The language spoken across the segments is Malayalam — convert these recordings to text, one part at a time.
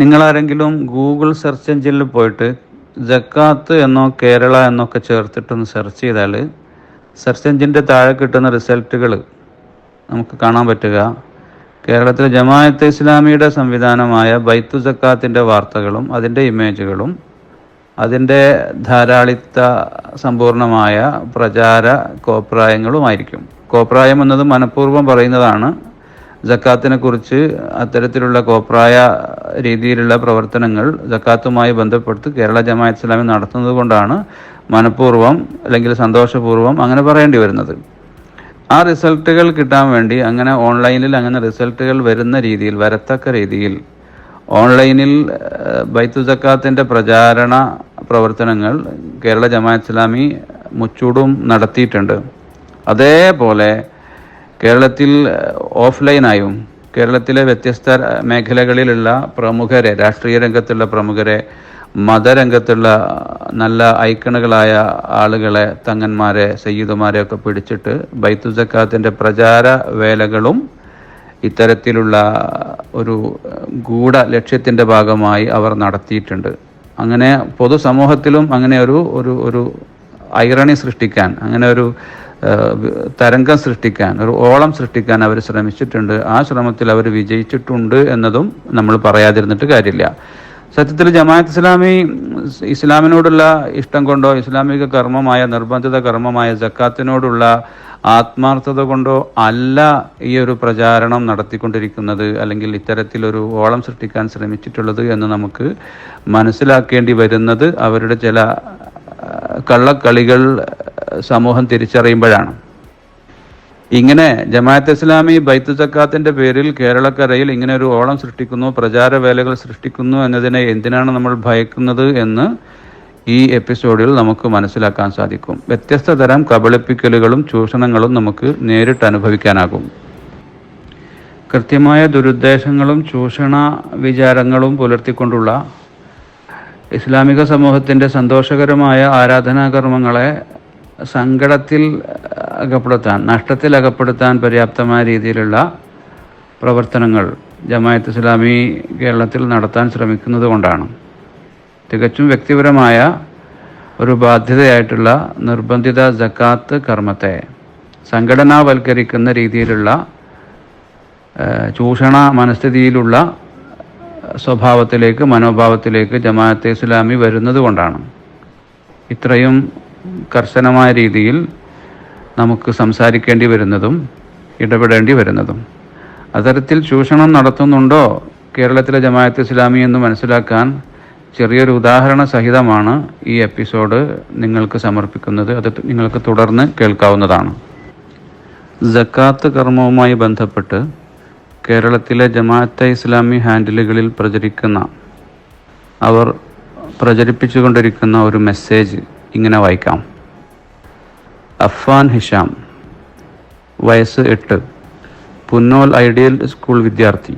നിങ്ങളാരെങ്കിലും ഗൂഗിൾ സെർച്ച് എഞ്ചിനിൽ പോയിട്ട് ജക്കാത്ത് എന്നോ കേരള എന്നൊക്കെ ചേർത്തിട്ടൊന്ന് സെർച്ച് ചെയ്താൽ സെർച്ച് എഞ്ചിന്റെ താഴെ കിട്ടുന്ന റിസൾട്ടുകൾ നമുക്ക് കാണാൻ പറ്റുക. കേരളത്തിലെ ജമാഅത്തെ ഇസ്ലാമിയുടെ സംവിധാനമായ ബൈത്തു ജക്കാത്തിന്റെ വാർത്തകളും അതിന്റെ ഇമേജുകളും അതിന്റെ ധാരാളിത്ത സമ്പൂർണമായ പ്രചാര കോപ്രായങ്ങളുമായിരിക്കും. കോപ്രായം എന്നത് മനഃപൂർവം പറയുന്നതാണ് ജക്കാത്തിനെ കുറിച്ച് അത്തരത്തിലുള്ള കോപ്രായ രീതിയിലുള്ള പ്രവർത്തനങ്ങൾ ജക്കാത്തുമായി ബന്ധപ്പെട്ട് കേരള ജമാഅത്ത് ഇസ്ലാമി നടത്തുന്നത് കൊണ്ടാണ് മനഃപൂർവം അല്ലെങ്കിൽ സന്തോഷപൂർവം അങ്ങനെ പറയേണ്ടി വരുന്നത്. ആ റിസൾട്ടുകൾ കിട്ടാൻ വേണ്ടി അങ്ങനെ ഓൺലൈനിൽ അങ്ങനെ റിസൾട്ടുകൾ വരുന്ന രീതിയിൽ വരത്തക്ക രീതിയിൽ ഓൺലൈനിൽ ബൈത്തു ജക്കാത്തിന്റെ പ്രചാരണ പ്രവർത്തനങ്ങൾ കേരള ജമാഅത്ത് ഇസ്ലാമി മുച്ചൂടും നടത്തിയിട്ടുണ്ട്. അതേപോലെ കേരളത്തിൽ ഓഫ്ലൈനായും കേരളത്തിലെ വ്യത്യസ്ത മേഖലകളിലുള്ള പ്രമുഖരെ രാഷ്ട്രീയ രംഗത്തുള്ള പ്രമുഖരെ മതരംഗത്തുള്ള നല്ല ഐക്കണുകളായ ആളുകളെ തങ്ങന്മാരെ സയ്യിദുമാരെ ഒക്കെ പിടിച്ചിട്ട് ബൈത്തു ജക്കാത്തിന്റെ പ്രചാര വേലകളും ഇത്തരത്തിലുള്ള ഒരു ഗൂഢ ലക്ഷ്യത്തിന്റെ ഭാഗമായി അവർ നടത്തിയിട്ടുണ്ട്. അങ്ങനെ പൊതുസമൂഹത്തിലും അങ്ങനെ ഒരു ഒരു ഒരു ഐറണി സൃഷ്ടിക്കാൻ അങ്ങനെ ഒരു തരംഗം സൃഷ്ടിക്കാൻ ഒരു ഓളം സൃഷ്ടിക്കാൻ അവർ ശ്രമിച്ചിട്ടുണ്ട്. ആ ശ്രമത്തിൽ അവർ വിജയിച്ചിട്ടുണ്ട് എന്നതും നമ്മൾ പറയാതിരുന്നിട്ട് കാര്യമില്ല. സത്യത്തിൽ ജമാഅത്ത് ഇസ്ലാമി ഇസ്ലാമിനോടുള്ള ഇഷ്ടം കൊണ്ടോ ഇസ്ലാമിക കർമ്മമായ നിർബന്ധിത കർമ്മമായ ജക്കാത്തിനോടുള്ള ആത്മാർത്ഥത കൊണ്ടോ അല്ല ഈ ഒരു പ്രചാരണം നടത്തിക്കൊണ്ടിരിക്കുന്നത് അല്ലെങ്കിൽ ഇത്തരത്തിലൊരു ഓളം സൃഷ്ടിക്കാൻ ശ്രമിച്ചിട്ടുള്ളത് എന്ന് നമുക്ക് മനസ്സിലാക്കേണ്ടി വരുന്നത് അവരുടെ ചില കള്ളക്കളികൾ സമൂഹം തിരിച്ചറിയുമ്പോഴാണ്. ഇങ്ങനെ ജമാഅത്ത് ഇസ്ലാമി ബൈത്തു സക്കാത്തിന്റെ പേരിൽ കേരളക്കരയിൽ ഇങ്ങനെ ഒരു ഓളം സൃഷ്ടിക്കുന്നു പ്രചാര വേലകൾ സൃഷ്ടിക്കുന്നു എന്നതിനെ എന്തിനാണ് നമ്മൾ ഭയക്കുന്നത് എന്ന് ഈ എപ്പിസോഡിൽ നമുക്ക് മനസ്സിലാക്കാൻ സാധിക്കും. വ്യത്യസ്ത തരം കബളിപ്പിക്കലുകളും ചൂഷണങ്ങളും നമുക്ക് നേരിട്ട് അനുഭവിക്കാനാകും. കൃത്യമായ ദുരുദ്ദേശങ്ങളും ചൂഷണ വിചാരങ്ങളും പുലർത്തിക്കൊണ്ടുള്ള ഇസ്ലാമിക സമൂഹത്തിന്റെ സന്തോഷകരമായ ആരാധനാകർമ്മങ്ങളെ സങ്കടത്തിൽ അകപ്പെടുത്താൻ നഷ്ടത്തിൽ അകപ്പെടുത്താൻ പര്യാപ്തമായ രീതിയിലുള്ള പ്രവർത്തനങ്ങൾ ജമായത്ത് ഇസ്ലാമി കേരളത്തിൽ നടത്താൻ ശ്രമിക്കുന്നത് കൊണ്ടാണ്. തികച്ചും വ്യക്തിപരമായ ഒരു ബാധ്യതയായിട്ടുള്ള നിർബന്ധിത ജക്കാത്ത് കർമ്മത്തെ സംഘടനാവൽക്കരിക്കുന്ന രീതിയിലുള്ള ചൂഷണ മനസ്ഥിതിയിലുള്ള സ്വഭാവത്തിലേക്ക് മനോഭാവത്തിലേക്ക് ജമാഅത്തെ ഇസ്ലാമി വരുന്നത് കൊണ്ടാണ്. ഇത്രയും കർശനമായ രീതിയിൽ നമുക്ക് സംസാരിക്കേണ്ടി വരുന്നതും ഇടപെടേണ്ടി വരുന്നതും. അത്തരത്തിൽ ചൂഷണം നടത്തുന്നുണ്ടോ കേരളത്തിലെ ജമാഅത്ത് ഇസ്ലാമി എന്ന് മനസ്സിലാക്കാൻ ചെറിയൊരു ഉദാഹരണ സഹിതമാണ് ഈ എപ്പിസോഡ് നിങ്ങൾക്ക് സമർപ്പിക്കുന്നത്. അത് നിങ്ങൾക്ക് തുടർന്ന് കേൾക്കാവുന്നതാണ്. ജക്കാത്ത് കർമ്മവുമായി ബന്ധപ്പെട്ട് കേരളത്തിലെ ജമാഅത്തെ ഇസ്ലാമി ഹാൻഡിലുകളിൽ പ്രചരിക്കുന്ന അവർ പ്രചരിപ്പിച്ചുകൊണ്ടിരിക്കുന്ന ഒരു മെസ്സേജ് ഇങ്ങനെ വായിക്കാം. അഫ്വാൻ ഹിഷാം വയസ്സ് എട്ട്. പുന്നോൽ ഐഡിയൽ സ്കൂൾ വിദ്യാർത്ഥി.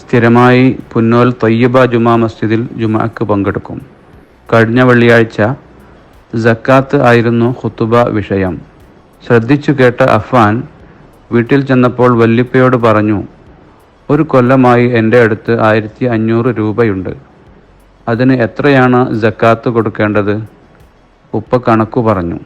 സ്ഥിരമായി പുന്നോൽ തൊയ്യബ ജുമാ മസ്ജിദിൽ ജുമാക്ക് പങ്കെടുക്കും. കഴിഞ്ഞ വെള്ളിയാഴ്ച ജക്കാത്ത് ആയിരുന്നു ഖുത്തുബ വിഷയം. ശ്രദ്ധിച്ചു കേട്ട അഫ്വാൻ വീട്ടിൽ ചെന്നപ്പോൾ വല്ലിപ്പയോട് പറഞ്ഞു ഒരു കൊല്ലമായി എന്റെ അടുത്ത് ആയിരത്തി അഞ്ഞൂറ് രൂപയുണ്ട്. അതിന് എത്രയാണ് ജക്കാത്ത് കൊടുക്കേണ്ടത്? ഉപ്പ കണക്കു പറഞ്ഞു.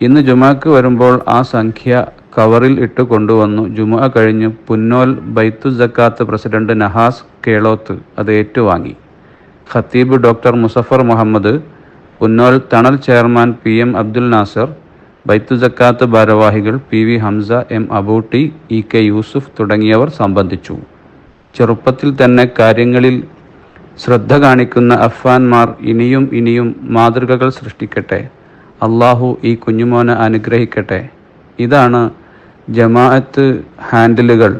ഇന്ന് ജുമാക്ക് വരുമ്പോൾ ആ സംഖ്യ കവറിൽ ഇട്ട് കൊണ്ടുവന്നു. ജുമ കഴിഞ്ഞ് പുന്നോൽ ബൈത്തു ജക്കാത്ത് പ്രസിഡന്റ് നഹാസ് കേളോത്ത് അത് ഏറ്റുവാങ്ങി. ഖത്തീബ് doctor Muzaffar Muhammad Punnol Thanal chairman P M Abdul Nasser Baithu Zakath ഭാരവാഹികൾ P V Hamza M Abootty E K Yusuf തുടങ്ങിയവർ സംബന്ധിച്ചു. ചെറുപ്പത്തിൽ തന്നെ കാര്യങ്ങളിൽ ശ്രദ്ധ കാണിക്കുന്ന അഫ്വാൻമാർ ഇനിയും ഇനിയും മാതൃകകൾ സൃഷ്ടിക്കട്ടെ. അള്ളാഹു ഈ കുഞ്ഞുമോനെ അനുഗ്രഹിക്കട്ടെ. ഇതാണ് ജമാഅത്ത് ഹാൻഡിലുകൾ.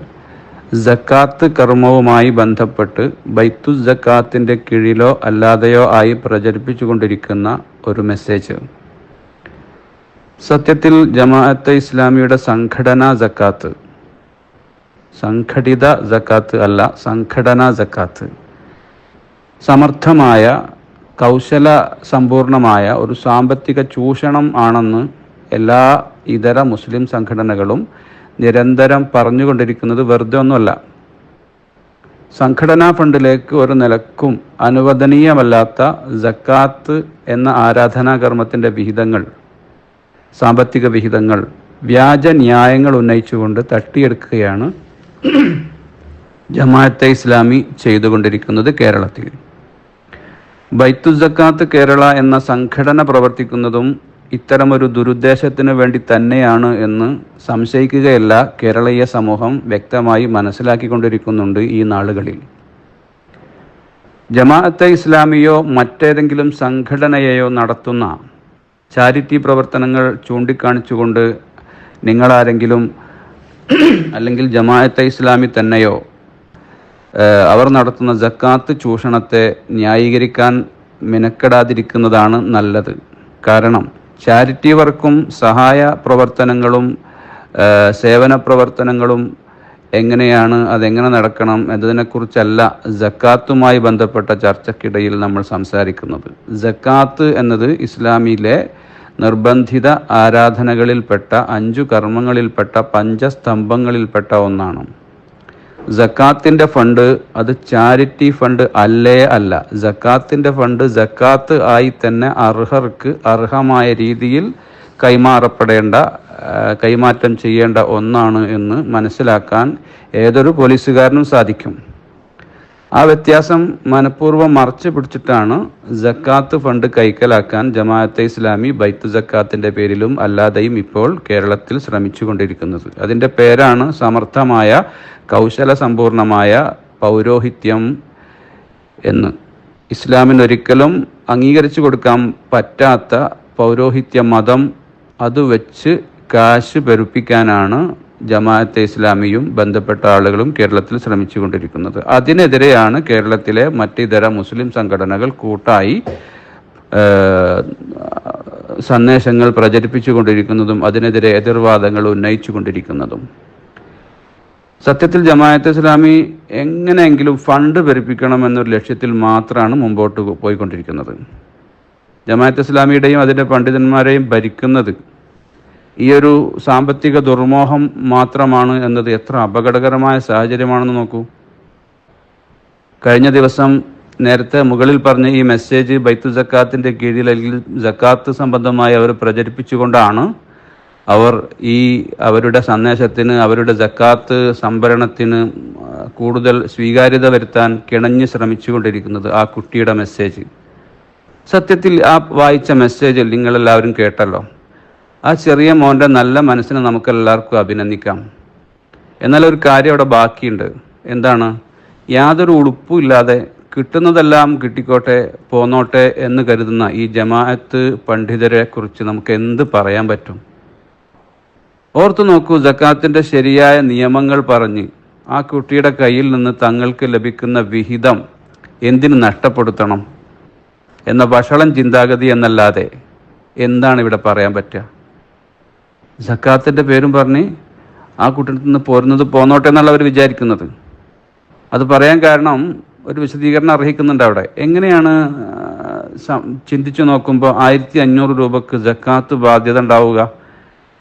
ജക്കാത്ത് കർമ്മവുമായി ബന്ധപ്പെട്ട് ബൈത്തു ജക്കാത്തിന്റെ കീഴിലോ അല്ലാതെയോ ആയി പ്രചരിപ്പിച്ചുകൊണ്ടിരിക്കുന്ന ഒരു മെസ്സേജ്. സത്യത്തിൽ ജമാഅത്തെ ഇസ്ലാമിയുടെ സംഘടന ജക്കാത്ത് സംഘടിത ജക്കാത്ത് അല്ല സംഘടനാ ജക്കാത്ത് സമർത്ഥമായ കൗശല സമ്പൂർണമായ ഒരു സാമ്പത്തിക ചൂഷണം ആണെന്ന് എല്ലാ ഇതര മുസ്ലിം സംഘടനകളും നിരന്തരം പറഞ്ഞുകൊണ്ടിരിക്കുന്നത് വെറുതെ ഒന്നുമല്ല. സംഘടനാ ഫണ്ടിലേക്ക് ഒരു നിലക്കും അനുവദനീയമല്ലാത്ത ജക്കാത്ത് എന്ന ആരാധനാകർമ്മത്തിന്റെ വിഹിതങ്ങൾ സാമ്പത്തിക വിഹിതങ്ങൾ വ്യാജ ന്യായങ്ങൾ ഉന്നയിച്ചുകൊണ്ട് തട്ടിയെടുക്കുകയാണ് ജമാഅത്തെ ഇസ്ലാമി ചെയ്തുകൊണ്ടിരിക്കുന്നത് കേരളത്തിൽ. ബൈത്തു ജക്കാത്ത് കേരള എന്ന സംഘടന പ്രവർത്തിക്കുന്നതും ഇത്തരമൊരു ദുരുദ്ദേശത്തിന് വേണ്ടി തന്നെയാണ് എന്ന് സംശയിക്കുകയല്ല കേരളീയ സമൂഹം വ്യക്തമായി മനസ്സിലാക്കിക്കൊണ്ടിരിക്കുന്നുണ്ട് ഈ നാളുകളിൽ. ജമാഅത്തെ ഇസ്ലാമിയോ മറ്റേതെങ്കിലും സംഘടനയെയോ നടത്തുന്ന ചാരിറ്റി പ്രവർത്തനങ്ങൾ ചൂണ്ടിക്കാണിച്ചുകൊണ്ട് നിങ്ങളാരെങ്കിലും അല്ലെങ്കിൽ ജമാഅത്തെ ഇസ്ലാമി തന്നെയോ അവർ നടത്തുന്ന ജക്കാത്ത് ചൂഷണത്തെ ന്യായീകരിക്കാൻ മിനക്കെടാതിരിക്കുന്നതാണ് നല്ലത്. കാരണം ചാരിറ്റി വർക്കും സഹായ പ്രവർത്തനങ്ങളും സേവന പ്രവർത്തനങ്ങളും എങ്ങനെയാണ് അതെങ്ങനെ നടക്കണം എന്നതിനെക്കുറിച്ചല്ല ജക്കാത്തുമായി ബന്ധപ്പെട്ട ചർച്ചക്കിടയിൽ നമ്മൾ സംസാരിക്കുന്നത്. ജക്കാത്ത് എന്നത് ഇസ്ലാമിലെ നിർബന്ധിത ആരാധനകളിൽപ്പെട്ട അഞ്ചു കർമ്മങ്ങളിൽപ്പെട്ട പഞ്ചസ്തംഭങ്ങളിൽപ്പെട്ട ഒന്നാണ്. ജക്കാത്തിന്റെ ഫണ്ട് അത് ചാരിറ്റി ഫണ്ട് അല്ലേ അല്ല. ജക്കാത്തിന്റെ ഫണ്ട് ജക്കാത്ത് ആയി തന്നെ അർഹർക്ക് അർഹമായ രീതിയിൽ കൈമാറപ്പെടേണ്ട കൈമാറ്റം ചെയ്യേണ്ട ഒന്നാണ് എന്ന് മനസ്സിലാക്കാൻ ഏതൊരു പോലീസുകാരനും സാധിക്കും. ആ വ്യത്യാസം മനഃപൂർവം മറച്ചു പിടിച്ചിട്ടാണ് ജക്കാത്ത് ഫണ്ട് കൈക്കലാക്കാൻ ജമാഅത്തെ ഇസ്ലാമി ബൈത്ത് ജക്കാത്തിന്റെ പേരിലും അല്ലാതെയും ഇപ്പോൾ കേരളത്തിൽ ശ്രമിച്ചുകൊണ്ടിരിക്കുന്നത്. അതിന്റെ പേരാണ് സമർത്ഥമായ കൗശല സമ്പൂർണമായ പൗരോഹിത്യം എന്ന്. ഇസ്ലാമിന് ഒരിക്കലും അംഗീകരിച്ചു കൊടുക്കാൻ പറ്റാത്ത പൗരോഹിത്യ മതം അത് വെച്ച് കാശ് പെരുപ്പിക്കാനാണ് ജമാഅത്തെ ഇസ്ലാമിയും ബന്ധപ്പെട്ട ആളുകളും കേരളത്തിൽ ശ്രമിച്ചു ശ്രമിച്ചുകൊണ്ടിരിക്കുന്നത്. അതിനെതിരെയാണ് കേരളത്തിലെ മറ്റിതര മുസ്ലിം സംഘടനകൾ കൂട്ടായി സന്ദേശങ്ങൾ പ്രചരിപ്പിച്ചുകൊണ്ടിരിക്കുന്നതും അതിനെതിരെ എതിർവാദങ്ങൾ ഉന്നയിച്ചുകൊണ്ടിരിക്കുന്നതും. സത്യത്തിൽ ജമാഅത്ത് ഇസ്ലാമി എങ്ങനെയെങ്കിലും ഫണ്ട് എന്നൊരു ലക്ഷ്യത്തിൽ മാത്രമാണ് മുമ്പോട്ട് പോയിക്കൊണ്ടിരിക്കുന്നത്. ജമാഅത്ത് ഇസ്ലാമിയുടെയും അതിന്റെ പണ്ഡിതന്മാരെയും ഭരിക്കുന്നത് ഈ ഒരു സാമ്പത്തിക ദുർമോഹം മാത്രമാണ് എന്നത് എത്ര അപകടകരമായ സാഹചര്യമാണെന്ന് നോക്കൂ. കഴിഞ്ഞ ദിവസം നേരത്തെ മുകളിൽ പറഞ്ഞ ഈ മെസ്സേജ് ബൈത്തു ജക്കാത്തിന്റെ കീഴിൽ അല്ലെങ്കിൽ ജക്കാത്ത് സംബന്ധമായി അവർ പ്രചരിപ്പിച്ചുകൊണ്ടാണ് അവർ ഈ അവരുടെ സന്ദേശത്തിന് അവരുടെ ജക്കാത്ത് സംഭരണത്തിന് കൂടുതൽ സ്വീകാര്യത വരുത്താൻ കിണഞ്ഞ് ശ്രമിച്ചുകൊണ്ടിരിക്കുന്നത് ആ കുട്ടിയുടെ മെസ്സേജ്. സത്യത്തിൽ ആ വായിച്ച മെസ്സേജ് നിങ്ങളെല്ലാവരും കേട്ടല്ലോ. ആ ചെറിയ മോന്റെ നല്ല മനസ്സിനെ നമുക്ക് എല്ലാവർക്കും അഭിനന്ദിക്കാം. എന്നാൽ ഒരു കാര്യം അവിടെ ബാക്കിയുണ്ട്. എന്താണ്? യാതൊരു ഉളുപ്പുമില്ലാതെ കിട്ടുന്നതെല്ലാം കിട്ടിക്കോട്ടെ പോന്നോട്ടെ എന്ന് കരുതുന്ന ഈ ജമാഅത്ത് പണ്ഡിതരെ കുറിച്ച് നമുക്ക് എന്ത് പറയാൻ പറ്റും? ഓർത്തു നോക്കൂ ജക്കാത്തിന്റെ ശരിയായ നിയമങ്ങൾ പറഞ്ഞ് ആ കുട്ടിയുടെ കയ്യിൽ നിന്ന് തങ്ങൾക്ക് ലഭിക്കുന്ന വിഹിതം എന്തിനു നഷ്ടപ്പെടുത്തണം? എന്ന വഷളം ചിന്താഗതി എന്നല്ലാതെ എന്താണ് ഇവിടെ പറയാൻ പറ്റുക? ജക്കാത്തിന്റെ പേരും പറഞ്ഞ് ആ കുട്ടിയിൽ നിന്ന് പോരുന്നത് പോന്നോട്ടെ എന്നുള്ള അവർ വിചാരിക്കുന്നത്. അത് പറയാൻ കാരണം ഒരു വിശദീകരണം അർഹിക്കുന്നുണ്ട് അവിടെ. എങ്ങനെയാണ് ചിന്തിച്ചു നോക്കുമ്പോൾ ആയിരത്തി അഞ്ഞൂറ് രൂപക്ക് ജക്കാത്ത് ബാധ്യത ഉണ്ടാവുക?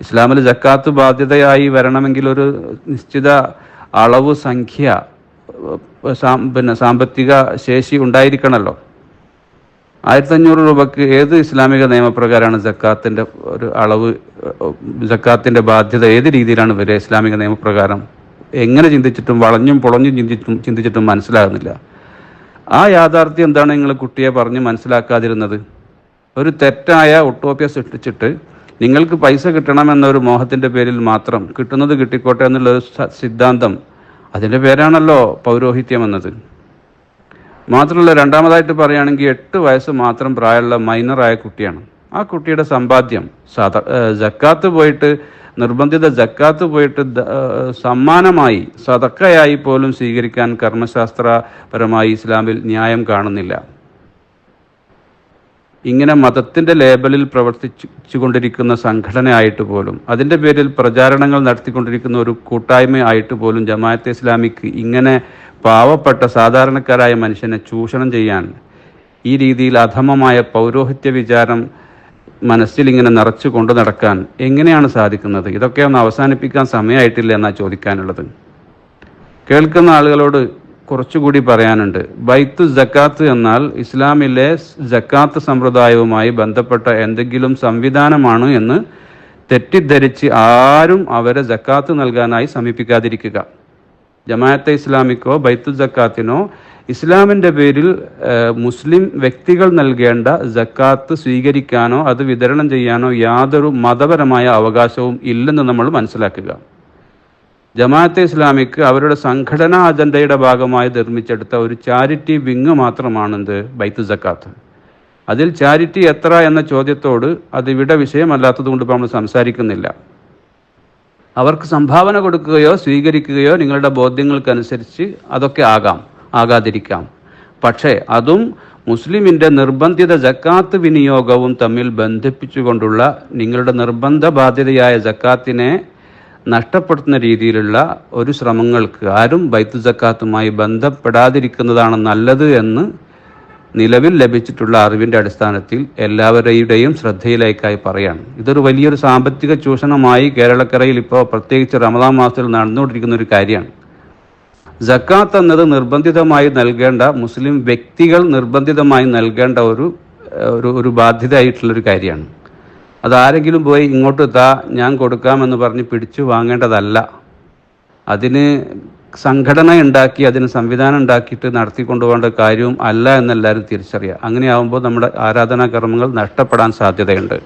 ഇസ്ലാമിൽ ജക്കാത്ത് ബാധ്യതയായി വരണമെങ്കിൽ ഒരു നിശ്ചിത അളവ് സംഖ്യ പിന്നെ സാമ്പത്തിക ശേഷി ഉണ്ടായിരിക്കണമല്ലോ. ആയിരത്തി അഞ്ഞൂറ് രൂപക്ക് ഏത് ഇസ്ലാമിക നിയമപ്രകാരമാണ് ജക്കാത്തിന്റെ ഒരു അളവ് ജക്കാത്തിന്റെ ബാധ്യത ഏത് രീതിയിലാണ് വരിക ഇസ്ലാമിക നിയമപ്രകാരം എങ്ങനെ ചിന്തിച്ചിട്ടും വളഞ്ഞും പൊളഞ്ഞും ചിന്തിച്ചിട്ടും ചിന്തിച്ചിട്ടും മനസ്സിലാകുന്നില്ല. ആ യാഥാർത്ഥ്യം എന്താണ് നിങ്ങൾ കുട്ടിയെ പറഞ്ഞ് മനസ്സിലാക്കാതിരുന്നത്? ഒരു തെറ്റായ ഒട്ടോപ്യ സൃഷ്ടിച്ചിട്ട് നിങ്ങൾക്ക് പൈസ കിട്ടണമെന്നൊരു മോഹത്തിന്റെ പേരിൽ മാത്രം കിട്ടുന്നത് കിട്ടിക്കോട്ടെ എന്നുള്ള ഒരു സിദ്ധാന്തം അതിന്റെ പേരാണല്ലോ പൗരോഹിത്യം എന്നത്. മാത്രമല്ല രണ്ടാമതായിട്ട് പറയുകയാണെങ്കിൽ എട്ട് വയസ്സ് മാത്രം പ്രായമുള്ള മൈനറായ കുട്ടിയാണ്. ആ കുട്ടിയുടെ സമ്പാദ്യം സാധാ ജക്കാത്ത് പോയിട്ട് നിർബന്ധിത ജക്കാത്ത് പോയിട്ട് സമ്മാനമായി സതക്കയായി പോലും സ്വീകരിക്കാൻ കർമ്മശാസ്ത്രപരമായി ഇസ്ലാമിൽ ന്യായം കാണുന്നില്ല. ഇങ്ങനെ മതത്തിന്റെ ലേബലിൽ പ്രവർത്തിച്ചു കൊണ്ടിരിക്കുന്ന സംഘടനയായിട്ട് പോലും അതിന്റെ പേരിൽ പ്രചാരണങ്ങൾ നടത്തിക്കൊണ്ടിരിക്കുന്ന ഒരു കൂട്ടായ്മ ആയിട്ട് പോലും ജമാഅത്തെ ഇസ്ലാമിക്ക് ഇങ്ങനെ പാവപ്പെട്ട സാധാരണക്കാരായ മനുഷ്യനെ ചൂഷണം ചെയ്യാൻ ഈ രീതിയിൽ അധമമായ പൗരോഹിത്യ വിചാരം മനസ്സിൽ ഇങ്ങനെ നിറച്ചു കൊണ്ടു നടക്കാൻ എങ്ങനെയാണ് സാധിക്കുന്നത്? ഇതൊക്കെ ഒന്ന് അവസാനിപ്പിക്കാൻ സമയമായിട്ടില്ല എന്നാ ചോദിക്കാനുള്ളത്. കേൾക്കുന്ന ആളുകളോട് കുറച്ചുകൂടി പറയാനുണ്ട്. ബൈത്തു ജക്കാത്ത് എന്നാൽ ഇസ്ലാമിലെ ജക്കാത്ത് സമ്പ്രദായവുമായി ബന്ധപ്പെട്ട എന്തെങ്കിലും സംവിധാനമാണ് എന്ന് തെറ്റിദ്ധരിച്ച് ആരും അവരെ ജക്കാത്ത് നൽകാനായി സമീപിക്കാതിരിക്കുക. ജമാഅത്തെ ഇസ്ലാമിക്കോ ബൈത്തു ജക്കാത്തിനോ ഇസ്ലാമിന്റെ പേരിൽ മുസ്ലിം വ്യക്തികൾ നൽകേണ്ട ജക്കാത്ത് സ്വീകരിക്കാനോ അത് വിതരണം ചെയ്യാനോ യാതൊരു മതപരമായ അവകാശവും ഇല്ലെന്ന് നമ്മൾ മനസ്സിലാക്കുക. ജമാഅത്തെ ഇസ്ലാമിക്ക് അവരുടെ സംഘടനാ അജണ്ടയുടെ ഭാഗമായി നിർമ്മിച്ചെടുത്ത ഒരു ചാരിറ്റി വിങ് മാത്രമാണെന്ത്? ബൈത്തു ജക്കാത്ത് അതിൽ ചാരിറ്റി എത്ര എന്ന ചോദ്യത്തോട് അത് ഇവിടെ വിഷയമല്ലാത്തത് കൊണ്ട് ഇപ്പോൾ നമ്മൾ സംസാരിക്കുന്നില്ല. അവർക്ക് സംഭാവന കൊടുക്കുകയോ സ്വീകരിക്കുകയോ നിങ്ങളുടെ ബോധ്യങ്ങൾക്കനുസരിച്ച് അതൊക്കെ ആകാം ആകാതിരിക്കാം. പക്ഷേ അതും മുസ്ലിമിന്റെ നിർബന്ധിത ജക്കാത്ത് വിനിയോഗവും തമ്മിൽ ബന്ധിപ്പിച്ചുകൊണ്ടുള്ള നിങ്ങളുടെ നിർബന്ധ ബാധ്യതയായ ജക്കാത്തിനെ നഷ്ടപ്പെടുത്തുന്ന രീതിയിലുള്ള ഒരു ശ്രമങ്ങൾക്ക് ആരും ബൈത്തു ജക്കാത്തുമായി ബന്ധപ്പെടാതിരിക്കുന്നതാണ് നല്ലത് എന്ന് നിലവിൽ ലഭിച്ചിട്ടുള്ള അറിവിന്റെ അടിസ്ഥാനത്തിൽ എല്ലാവരുടെയും ശ്രദ്ധയിലേക്കായി പറയാണ്. ഇതൊരു വലിയൊരു സാമ്പത്തിക ചൂഷണമായി കേരളക്കരയിൽ ഇപ്പോൾ പ്രത്യേകിച്ച് റമദാൻ മാസത്തിൽ നടന്നുകൊണ്ടിരിക്കുന്ന ഒരു കാര്യമാണ്. ജക്കാത്ത് എന്നത് നിർബന്ധിതമായി നൽകേണ്ട മുസ്ലിം വ്യക്തികൾ നിർബന്ധിതമായി നൽകേണ്ട ഒരു ഒരു ഒരു ബാധ്യതയായിട്ടുള്ളൊരു കാര്യമാണ്. അതാരെങ്കിലും പോയി ഇങ്ങോട്ട് താ ഞാൻ കൊടുക്കാമെന്ന് പറഞ്ഞ് പിടിച്ചു വാങ്ങേണ്ടതല്ല. അതിന് സംഘടന ഉണ്ടാക്കി അതിന് സംവിധാനം ഉണ്ടാക്കിയിട്ട് നടത്തിക്കൊണ്ടുപോകേണ്ട കാര്യവും അല്ല എന്നെല്ലാവരും തിരിച്ചറിയുക അങ്ങനെയാവുമ്പോൾ നമ്മുടെ ആരാധനാകർമ്മങ്ങൾ നഷ്ടപ്പെടാൻ സാധ്യതയുണ്ട്.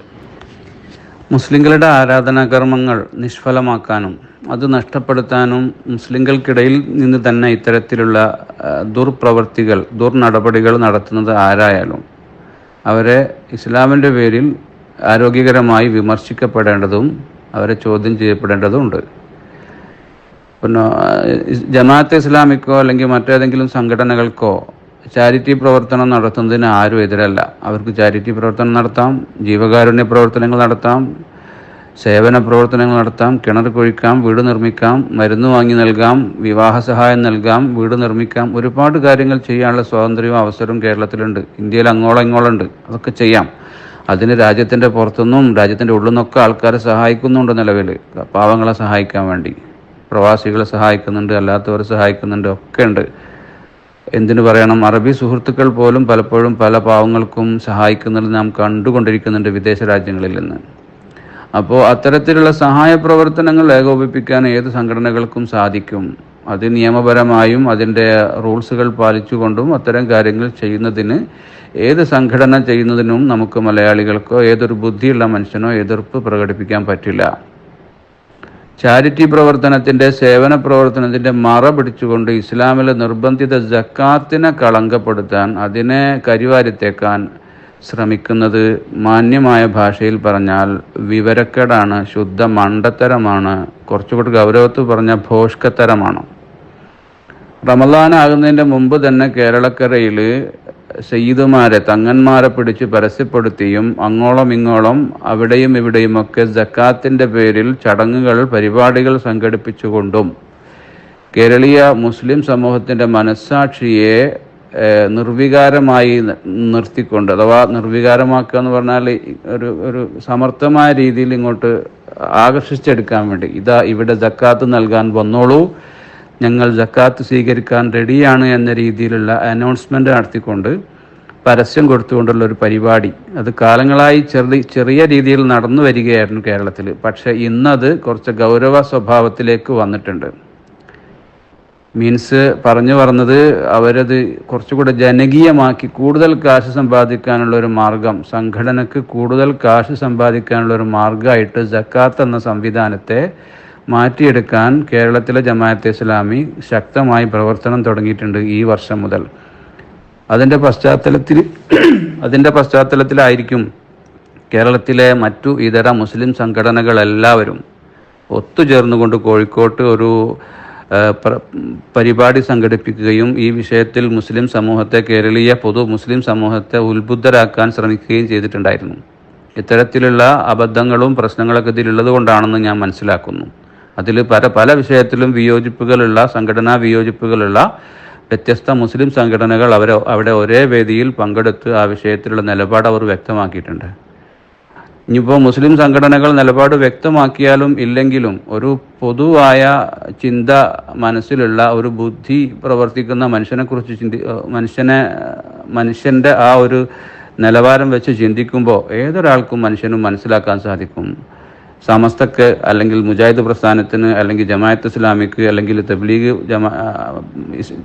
മുസ്ലിങ്ങളുടെ ആരാധനാകർമ്മങ്ങൾ നിഷ്ഫലമാക്കാനും അത് നഷ്ടപ്പെടുത്താനും മുസ്ലിങ്ങൾക്കിടയിൽ നിന്ന് തന്നെ ഇത്തരത്തിലുള്ള ദുർപ്രവർത്തികൾ ദുർനടപടികൾ നടത്തുന്നത് ആരായാലും അവരെ ഇസ്ലാമിന്റെ പേരിൽ ആരോഗ്യകരമായി വിമർശിക്കപ്പെടേണ്ടതും അവരെ ചോദ്യം ചെയ്യപ്പെടേണ്ടതുമുണ്ട് പിന്നെ ജമാഅത്ത് ഇസ്ലാമിക്കോ അല്ലെങ്കിൽ മറ്റേതെങ്കിലും സംഘടനകൾക്കോ ചാരിറ്റി പ്രവർത്തനം നടത്തുന്നതിന് ആരും എതിരല്ല. അവർക്ക് ചാരിറ്റി പ്രവർത്തനം നടത്താം ജീവകാരുണ്യ പ്രവർത്തനങ്ങൾ നടത്താം സേവന പ്രവർത്തനങ്ങൾ നടത്താം കിണർ കുഴിക്കാം വീട് നിർമ്മിക്കാം മരുന്ന് വാങ്ങി നൽകാം വിവാഹ സഹായം നൽകാം വീട് നിർമ്മിക്കാം. ഒരുപാട് കാര്യങ്ങൾ ചെയ്യാനുള്ള സ്വാതന്ത്ര്യവും അവസരവും കേരളത്തിലുണ്ട്. ഇന്ത്യയിൽ അങ്ങോളം ഇങ്ങോളം ഉണ്ട് അതൊക്കെ ചെയ്യാം. അതിന് രാജ്യത്തിന്റെ പുറത്തുനിന്നും രാജ്യത്തിന്റെ ഉള്ളിൽ നിന്നൊക്കെ ആൾക്കാരെ സഹായിക്കുന്നുണ്ട് നിലവിൽ. പാവങ്ങളെ സഹായിക്കാൻ വേണ്ടി. പ്രവാസികളെ സഹായിക്കുന്നുണ്ട് അല്ലാത്തവരെ സഹായിക്കുന്നുണ്ട് ഒക്കെ ഉണ്ട്. എന്തിനു പറയണം? അറബി സുഹൃത്തുക്കൾ പോലും പലപ്പോഴും പല പാവങ്ങൾക്കും സഹായിക്കുന്നത് നാം കണ്ടുകൊണ്ടിരിക്കുന്നുണ്ട് വിദേശ രാജ്യങ്ങളിൽ നിന്ന്. അപ്പോൾ അത്തരത്തിലുള്ള സഹായ പ്രവർത്തനങ്ങൾ ഏകോപിപ്പിക്കാൻ ഏത് സംഘടനകൾക്കും സാധിക്കും? അത് നിയമപരമായും അതിന്റെ റൂൾസുകൾ പാലിച്ചുകൊണ്ടും അത്തരം കാര്യങ്ങൾ ചെയ്യുന്നതിന് ഏത് സംഘടന ചെയ്യുന്നതിനും നമുക്ക് മലയാളികൾക്കോ ഏതൊരു ബുദ്ധിയുള്ള മനുഷ്യനോ എതിർപ്പ് പ്രകടിപ്പിക്കാൻ പറ്റില്ല. ചാരിറ്റി പ്രവർത്തനത്തിന്റെ സേവന പ്രവർത്തനത്തിന്റെ മറ പിടിച്ചുകൊണ്ട് ഇസ്ലാമിലെ നിർബന്ധിത ജക്കാത്തിനെ കളങ്കപ്പെടുത്താൻ അതിനെ കരിവാരിത്തേക്കാൻ ശ്രമിക്കുന്നത് മാന്യമായ ഭാഷയിൽ പറഞ്ഞാൽ വിവരക്കേടാണ് ശുദ്ധ മണ്ടത്തരമാണ് കുറച്ചുകൂടി ഗൗരവത്തിൽ പറഞ്ഞ ഭോഷ്കത്തരമാണ്. റമദാനാകുന്നതിന്റെ മുമ്പ് തന്നെ കേരളക്കരയിൽ സയ്യിദുമാരെ തങ്ങന്മാരെ പിടിച്ച് പരസ്യപ്പെടുത്തിയും അങ്ങോളം ഇങ്ങോളം അവിടെയും ഇവിടെയുമൊക്കെ ജക്കാത്തിന്റെ പേരിൽ ചടങ്ങുകൾ പരിപാടികൾ സംഘടിപ്പിച്ചുകൊണ്ടും കേരളീയ മുസ്ലിം സമൂഹത്തിന്റെ മനസ്സാക്ഷിയെ നിർവികാരമായി നിർത്തിക്കൊണ്ട് അഥവാ നിർവികാരമാക്കുക എന്ന് പറഞ്ഞാൽ ഒരു ഒരു സമർത്ഥമായ രീതിയിൽ ഇങ്ങോട്ട് ആകർഷിച്ചെടുക്കാൻ വേണ്ടി ഇതാ ഇവിടെ ജക്കാത്ത് നൽകാൻ വന്നോളൂ. ഞങ്ങൾ ജക്കാത്ത് സ്വീകരിക്കാൻ റെഡിയാണ് എന്ന രീതിയിലുള്ള അനൗൺസ്മെന്റ് നടത്തിക്കൊണ്ട് പരസ്യം കൊടുത്തുകൊണ്ടുള്ള ഒരു പരിപാടി. അത് കാലങ്ങളായി ചെറിയ ചെറിയ രീതിയിൽ നടന്നു വരികയായിരുന്നു കേരളത്തിൽ പക്ഷേ ഇന്നത് കുറച്ച് ഗൗരവ സ്വഭാവത്തിലേക്ക് വന്നിട്ടുണ്ട്. മീൻസ് പറഞ്ഞു പറഞ്ഞത് അവരത് കുറച്ചുകൂടെ ജനകീയമാക്കി കൂടുതൽ കാശ് സമ്പാദിക്കാനുള്ള ഒരു മാർഗം സംഘടനക്ക് കൂടുതൽ കാശ് സമ്പാദിക്കാനുള്ള ഒരു മാർഗമായിട്ട് ജക്കാത്ത് എന്ന സംവിധാനത്തെ മാറ്റിയെടുക്കാൻ കേരളത്തിലെ ജമാഅത്തെ ഇസ്ലാമി ശക്തമായി പ്രവർത്തനം തുടങ്ങിയിട്ടുണ്ട് ഈ വർഷം മുതൽ. അതിന്റെ പശ്ചാത്തലത്തിൽ അതിന്റെ പശ്ചാത്തലത്തിലായിരിക്കും കേരളത്തിലെ മറ്റു ഇതര മുസ്ലിം സംഘടനകളെല്ലാവരും ഒത്തുചേർന്നുകൊണ്ട് കോഴിക്കോട്ട് ഒരു പരിപാടി സംഘടിപ്പിക്കുകയും ഈ വിഷയത്തിൽ മുസ്ലിം സമൂഹത്തെ കേരളീയ പൊതു മുസ്ലിം സമൂഹത്തെ ഉത്ബുദ്ധരാക്കാൻ ശ്രമിക്കുകയും ചെയ്തിട്ടുണ്ടായിരുന്നു. ഇത്തരത്തിലുള്ള അബദ്ധങ്ങളും പ്രശ്നങ്ങളൊക്കെ ഇതിലുള്ളത് കൊണ്ടാണെന്ന് ഞാൻ മനസ്സിലാക്കുന്നു. അതിൽ പല പല വിഷയത്തിലും വിയോജിപ്പുകളുള്ള സംഘടനാ വിയോജിപ്പുകളുള്ള വ്യത്യസ്ത മുസ്ലിം സംഘടനകൾ അവർ അവിടെ ഒരേ വേദിയിൽ പങ്കെടുത്ത് ആ വിഷയത്തിലുള്ള നിലപാട് അവർ വ്യക്തമാക്കിയിട്ടുണ്ട്. ഇനിയിപ്പോൾ മുസ്ലിം സംഘടനകൾ നിലപാട് വ്യക്തമാക്കിയാലും ഇല്ലെങ്കിലും ഒരു പൊതുവായ ചിന്ത മനസ്സിലുള്ള ഒരു ബുദ്ധി പ്രവർത്തിക്കുന്ന മനുഷ്യനെക്കുറിച്ച് ചിന്തി മനുഷ്യനെ മനുഷ്യന്റെ ആ ഒരു നിലവാരം വെച്ച് ചിന്തിക്കുമ്പോൾ ഏതൊരാൾക്കും മനുഷ്യനും മനസ്സിലാക്കാൻ സാധിക്കും. സമസ്തക്ക് അല്ലെങ്കിൽ മുജാഹിദ് പ്രസ്ഥാനത്തിന് അല്ലെങ്കിൽ ജമായത്ത് ഇസ്ലാമിക്ക് അല്ലെങ്കിൽ തബ്ലീഗ് ജമാ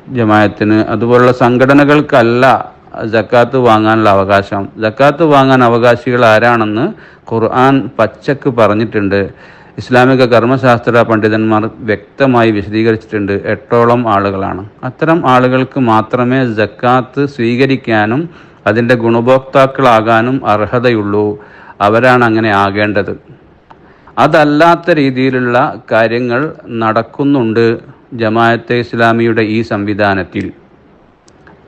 ജമായത്തിന് അതുപോലുള്ള സംഘടനകൾക്കല്ല ജക്കാത്ത് വാങ്ങാനുള്ള അവകാശം. ജക്കാത്ത് വാങ്ങാൻ അവകാശികൾ ആരാണെന്ന് ഖുർആൻ പച്ചക്ക് പറഞ്ഞിട്ടുണ്ട്. ഇസ്ലാമിക കർമ്മശാസ്ത്ര പണ്ഡിതന്മാർ വ്യക്തമായി വിശദീകരിച്ചിട്ടുണ്ട്. എട്ടോളം ആളുകളാണ്. അത്തരം ആളുകൾക്ക് മാത്രമേ ജക്കാത്ത് സ്വീകരിക്കാനും അതിന്റെ ഗുണഭോക്താക്കളാകാനും അർഹതയുള്ളൂ. അവരാണ് അങ്ങനെ ആകേണ്ടത്. അതല്ലാത്ത രീതിയിലുള്ള കാര്യങ്ങൾ നടക്കുന്നുണ്ട് ജമാഅത്തെ ഇസ്ലാമിയുടെ ഈ സംവിധാനത്തിൽ.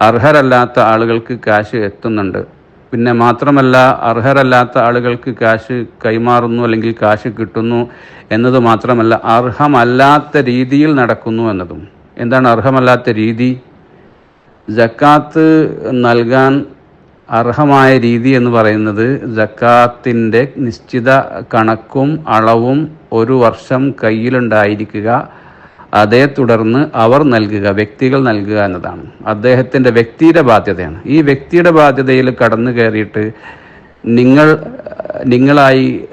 അർഹരല്ലാത്ത ആളുകൾക്ക് കാശ് എത്തുന്നുണ്ട്. പിന്നെ മാത്രമല്ല അർഹരല്ലാത്ത ആളുകൾക്ക് കാശ് കൈമാറുന്നു അല്ലെങ്കിൽ കാശ് കിട്ടുന്നു എന്നത് മാത്രമല്ല അർഹമല്ലാത്ത രീതിയിൽ നടക്കുന്നു എന്നതും. എന്താണ് അർഹമല്ലാത്ത രീതി? ജക്കാത്ത് നൽകാൻ അർഹമായ രീതി എന്ന് പറയുന്നത് ജക്കാത്തിന്റെ നിശ്ചിത കണക്കും അളവും ഒരു വർഷം കയ്യിലുണ്ടായിരിക്കുക അതേ തുടർന്ന് അവർ നൽകുക വ്യക്തികൾ നൽകുക എന്നതാണ്. അദ്ദേഹത്തിന്റെ വ്യക്തിയുടെ ബാധ്യതയാണ്. ഈ വ്യക്തിയുടെ ബാധ്യതയിൽ കടന്നു കയറിയിട്ട് നിങ്ങൾ നിങ്ങളായി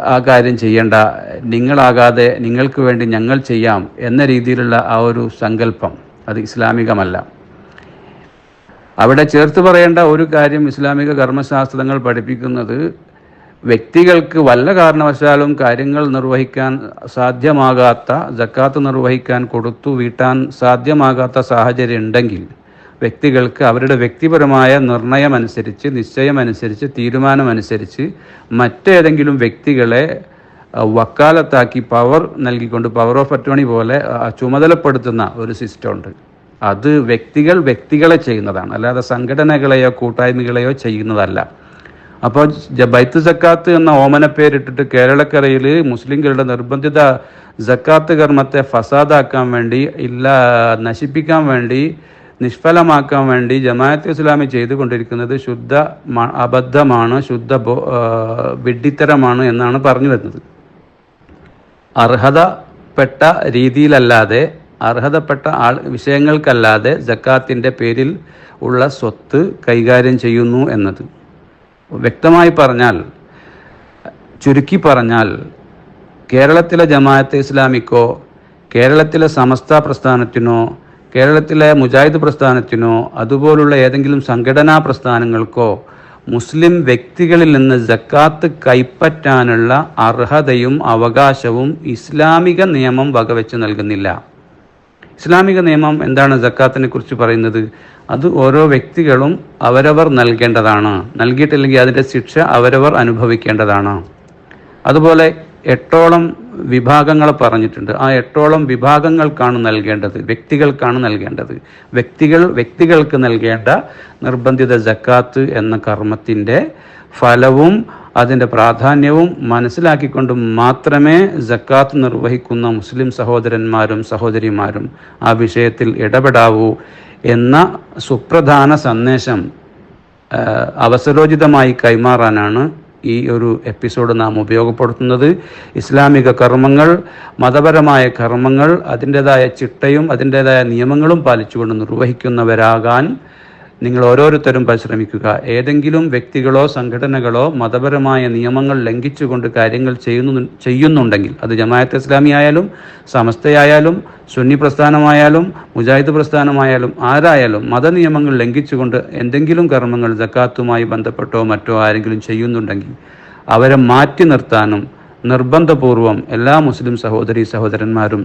ആ കാര്യം ചെയ്യേണ്ട നിങ്ങളാകാതെ നിങ്ങൾക്ക് വേണ്ടി ഞങ്ങൾ ചെയ്യാം എന്ന രീതിയിലുള്ള ആ ഒരു സങ്കല്പം അത് ഇസ്ലാമികമല്ല. അവിടെ ചേർത്ത് പറയേണ്ട ഒരു കാര്യം ഇസ്ലാമിക കർമ്മശാസ്ത്രങ്ങൾ പഠിപ്പിക്കുന്നത് വ്യക്തികൾക്ക് വല്ല കാരണവശാലും കാര്യങ്ങൾ നിർവഹിക്കാൻ സാധ്യമാകാത്ത ജക്കാത്ത് നിർവഹിക്കാൻ കൊടുത്തു വീട്ടാൻ സാധ്യമാകാത്ത സാഹചര്യം ഉണ്ടെങ്കിൽ വ്യക്തികൾക്ക് അവരുടെ വ്യക്തിപരമായ നിർണയമനുസരിച്ച് നിശ്ചയമനുസരിച്ച് തീരുമാനമനുസരിച്ച് മറ്റേതെങ്കിലും വ്യക്തികളെ വക്കാലത്താക്കി പവർ നൽകിക്കൊണ്ട് പവർ ഓഫ് അറ്റോണി പോലെ ചുമതലപ്പെടുത്തുന്ന ഒരു സിസ്റ്റം ഉണ്ട്. അത് വ്യക്തികൾ വ്യക്തികളെ ചെയ്യുന്നതാണ്. അല്ലാതെ സംഘടനകളെയോ കൂട്ടായ്മകളെയോ ചെയ്യുന്നതല്ല. അപ്പോൾ ബൈത്ത് സക്കാത്ത് എന്ന ഓമന പേരിട്ടിട്ട് കേരളക്കരയിൽ മുസ്ലിംകളുടെ നിർബന്ധിത ജക്കാത്ത് കർമ്മത്തെ ഫസാദാക്കാൻ വേണ്ടി ഇല്ല നശിപ്പിക്കാൻ വേണ്ടി നിഷ്ഫലമാക്കാൻ വേണ്ടി ജമാഅത്ത് ഇസ്ലാമി ചെയ്തുകൊണ്ടിരിക്കുന്നത് ശുദ്ധ അബദ്ധമാണ് ശുദ്ധ വിഡ്ഢിത്തരമാണ് എന്നാണ് പറഞ്ഞു വരുന്നത്. അർഹതപ്പെട്ട രീതിയിലല്ലാതെ അർഹതപ്പെട്ട ആൾ വിഷയങ്ങൾക്കല്ലാതെ ജക്കാത്തിന്റെ പേരിൽ ഉള്ള സ്വത്ത് കൈകാര്യം ചെയ്യുന്നു എന്നത്. വ്യക്തമായി പറഞ്ഞാൽ ചുരുക്കി പറഞ്ഞാൽ കേരളത്തിലെ ജമാഅത്തെ ഇസ്ലാമിക്കോ കേരളത്തിലെ സമസ്ത പ്രസ്ഥാനത്തിനോ കേരളത്തിലെ മുജാഹിദ് പ്രസ്ഥാനത്തിനോ അതുപോലുള്ള ഏതെങ്കിലും സംഘടനാ പ്രസ്ഥാനങ്ങൾക്കോ മുസ്ലിം വ്യക്തികളിൽ നിന്ന് ജക്കാത്ത് കൈപ്പറ്റാനുള്ള അർഹതയും അവകാശവും ഇസ്ലാമിക നിയമം വകവെച്ച് നൽകുന്നില്ല. ഇസ്ലാമിക നിയമം എന്താണ് ജക്കാത്തിനെ കുറിച്ച് പറയുന്നത്? അത് ഓരോ വ്യക്തികളും അവരവർ നൽകേണ്ടതാണ്. നൽകിയിട്ടില്ലെങ്കിൽ അതിന്റെ ശിക്ഷ അവരവർ അനുഭവിക്കേണ്ടതാണ്. അതുപോലെ എട്ടോളം വിഭാഗങ്ങൾ പറഞ്ഞിട്ടുണ്ട്. ആ എട്ടോളം വിഭാഗങ്ങൾക്കാണ് നൽകേണ്ടത്. വ്യക്തികൾക്കാണ് നൽകേണ്ടത്. വ്യക്തികൾ വ്യക്തികൾക്ക് നൽകേണ്ട നിർബന്ധിത ജക്കാത്ത് എന്ന കർമ്മത്തിന്റെ ഫലവും അതിന്റെ പ്രാധാന്യവും മനസ്സിലാക്കിക്കൊണ്ട് മാത്രമേ ജക്കാത്ത് നിർവഹിക്കുന്ന മുസ്ലിം സഹോദരന്മാരും സഹോദരിമാരും ആ വിഷയത്തിൽ ഇടപെടാവൂ എന്ന സുപ്രധാന സന്ദേശം അവസരോചിതമായി കൈമാറാനാണ് ഈ ഒരു എപ്പിസോഡ് നാം ഉപയോഗപ്പെടുത്തുന്നത്. ഇസ്ലാമിക കർമ്മങ്ങൾ മതപരമായ കർമ്മങ്ങൾ അതിന്റെതായ ചിട്ടയും അതിന്റെതായ നിയമങ്ങളും പാലിച്ചുകൊണ്ട് നിർവഹിക്കുന്നവരാകാൻ നിങ്ങൾ ഓരോരുത്തരും പരിശ്രമിക്കുക. ഏതെങ്കിലും വ്യക്തികളോ സംഘടനകളോ മതപരമായ നിയമങ്ങൾ ലംഘിച്ചുകൊണ്ട് കാര്യങ്ങൾ ചെയ്യുന്നു ചെയ്യുന്നുണ്ടെങ്കിൽ അത് ജമായത്ത് ഇസ്ലാമി ആയാലും സമസ്തയായാലും സുന്നി പ്രസ്ഥാനമായാലും മുജാഹിദ് പ്രസ്ഥാനമായാലും ആരായാലും മതനിയമങ്ങൾ ലംഘിച്ചുകൊണ്ട് എന്തെങ്കിലും കർമ്മങ്ങൾ ജക്കാത്തുമായി ബന്ധപ്പെട്ടോ മറ്റോ ആരെങ്കിലും ചെയ്യുന്നുണ്ടെങ്കിൽ അവരെ മാറ്റി നിർത്താനും നിർബന്ധപൂർവം എല്ലാ മുസ്ലിം സഹോദരി സഹോദരന്മാരും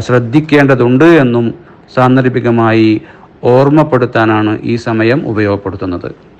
ശ്രദ്ധിക്കേണ്ടതുണ്ട് എന്നും സാന്ദർഭികമായി ഓർമ്മപ്പെടുത്താനാണ് ഈ സമയം ഉപയോഗപ്പെടുത്തുന്നത്.